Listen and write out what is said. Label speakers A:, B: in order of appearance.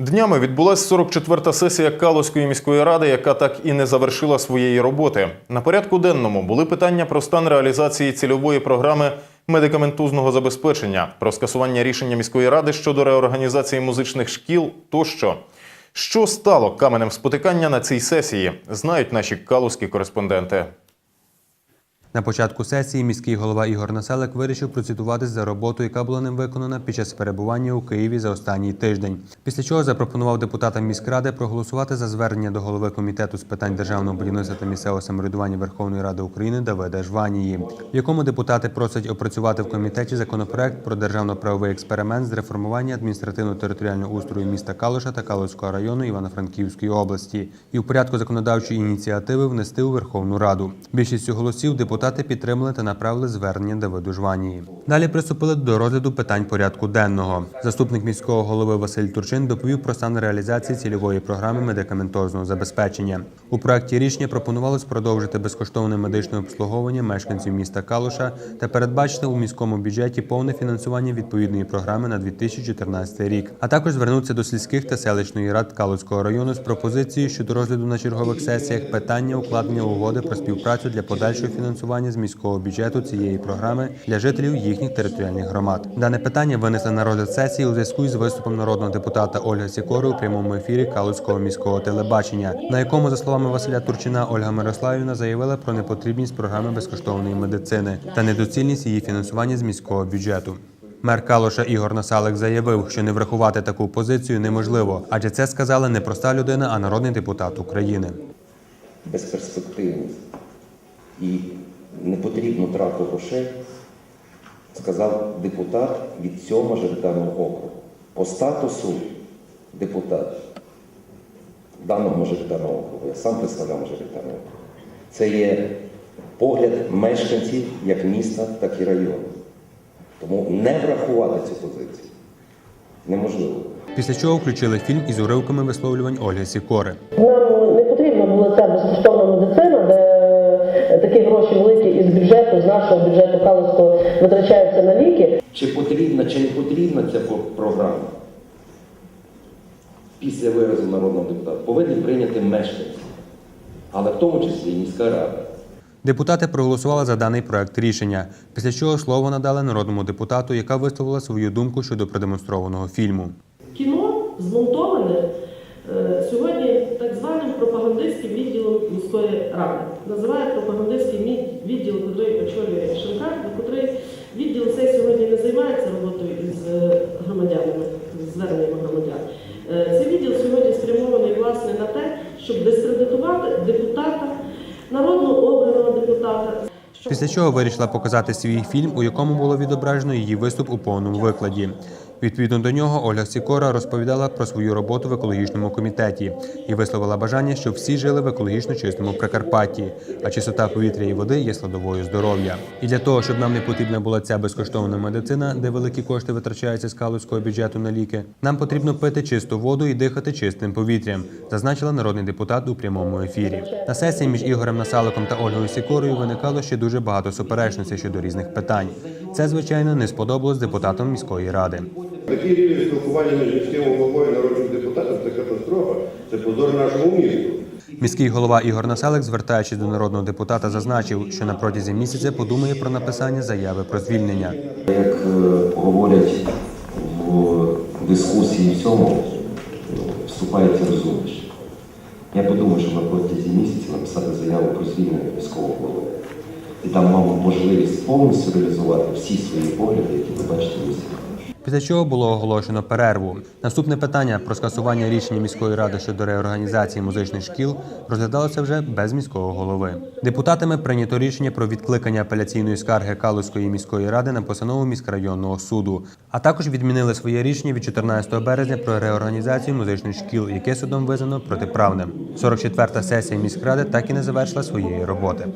A: Днями відбулася 44-та сесія Калузької міської ради, яка так і не завершила своєї роботи. На порядку денному були питання про стан реалізації цільової програми медикаментузного забезпечення, про скасування рішення міської ради щодо реорганізації музичних шкіл тощо. Що стало каменем спотикання на цій сесії, знають наші калузькі кореспонденти.
B: На початку сесії міський голова Ігор Населик вирішив процитуватись за роботу, яка була ним виконана під час перебування у Києві за останній тиждень. Після чого запропонував депутатам міськради проголосувати за звернення до голови комітету з питань державного будівництва та місцевого самоврядування Верховної Ради України Давида Жванії, в якому депутати просять опрацювати в комітеті законопроект про державно-правовий експеримент з реформування адміністративно-територіального устрою міста Калуша та Калуського району Івано-Франківської області і в порядку законодавчої ініціативи внести у Верховну Раду. Більшістю голосів депутати підтримали та направили звернення Давиду Жванії. Далі приступили до розгляду питань порядку денного. Заступник міського голови Василь Турчин доповів про стан реалізації цільової програми медикаментозного забезпечення. У проекті рішення пропонувалось продовжити безкоштовне медичне обслуговування мешканців міста Калуша та передбачити у міському бюджеті повне фінансування відповідної програми на 2014 рік, а також звернутися до сільських та селищної рад Калуського району з пропозицією щодо розгляду на чергових сесіях питання укладення угоди про співпрацю для подальшого фінансування з міського бюджету цієї програми для жителів їхніх територіальних громад. Дане питання винесли на розгляд сесії у зв'язку із виступом народного депутата Ольги Сікори у прямому ефірі Калуського міського телебачення, на якому, за словами Василя Турчина, Ольга Мирославівна заявила про непотрібність програми безкоштовної медицини та недоцільність її фінансування з міського бюджету. Мер Калуша Ігор Насалик заявив, що не врахувати таку позицію неможливо, адже це сказала не проста людина, а народний депутат України.
C: безперспективність і не потрібно трату грошей, сказав депутат від цього мажоритарного округу. По статусу депутат даного мажоритарного округу, я сам представляв мажоритарний округ, це є погляд мешканців як міста, так і району. Тому не врахувати цю позицію неможливо.
B: Після чого включили фільм із уривками висловлювань Ольги Сікори.
D: Нам не потрібна була ця безкоштовна медицина, де такі гроші великі із бюджету, з нашого бюджету Калицького витрачаються на ліки.
C: Чи потрібна, чи не потрібна ця програма? Після виразу народного депутата повинні прийняти мешканці, але в тому числі і міська рада.
B: Депутати проголосували за даний проект рішення, після чого слово надали народному депутату, яка висловила свою думку щодо продемонстрованого фільму.
E: Кіно змонтоване сьогодні так званим пропагандистським відділом міської ради. Називає пропагандистський відділ, який очолює Шенкар, котрий відділ цей сьогодні не займається роботою із е, громадянами, з зверненнями громадян. Е, Цей відділ сьогодні спрямований власне на те, щоб дискредитувати депутата, народно обраного депутата,
B: Після чого вирішила показати свій фільм, у якому було відображено її виступ у повному викладі. Відповідно до нього, Ольга Сікора розповідала про свою роботу в екологічному комітеті і висловила бажання, щоб всі жили в екологічно чистому Прикарпатті, а чистота повітря і води є складовою здоров'я. І для того, щоб нам не потрібна була ця безкоштовна медицина, де великі кошти витрачаються з калузького бюджету на ліки, нам потрібно пити чисту воду і дихати чистим повітрям, зазначила народний депутат у прямому ефірі. На сесії між Ігорем Насаликом та Ольгою Сікорою виникало ще дуже багато суперечностей щодо різних питань. Це, звичайно, не сподобалось депутатам міської ради.
F: Такий рівень спілкування між міським головою і народним депутатом це катастрофа, це позор нашому місту.
B: Міський голова Ігор Населик, звертаючись до народного депутата, зазначив, що на протязі місяця подумає про написання заяви про звільнення.
C: Як е, говорять в дискусії в цьому, вступається розумніше. Я подумав, що на протязі місяця написати заяву про звільнення міського голови. І там маємо можливість повністю реалізувати всі свої погляди, які ви бачите в місті.
B: Після чого було оголошено перерву. Наступне питання про скасування рішення міської ради щодо реорганізації музичних шкіл розглядалося вже без міського голови. Депутатами прийнято рішення про відкликання апеляційної скарги Калузької міської ради на постанову міськрайонного суду, а також відмінили своє рішення від 14 березня про реорганізацію музичних шкіл, яке судом визнано протиправним. 44-та сесія міськради так і не завершила своєї роботи.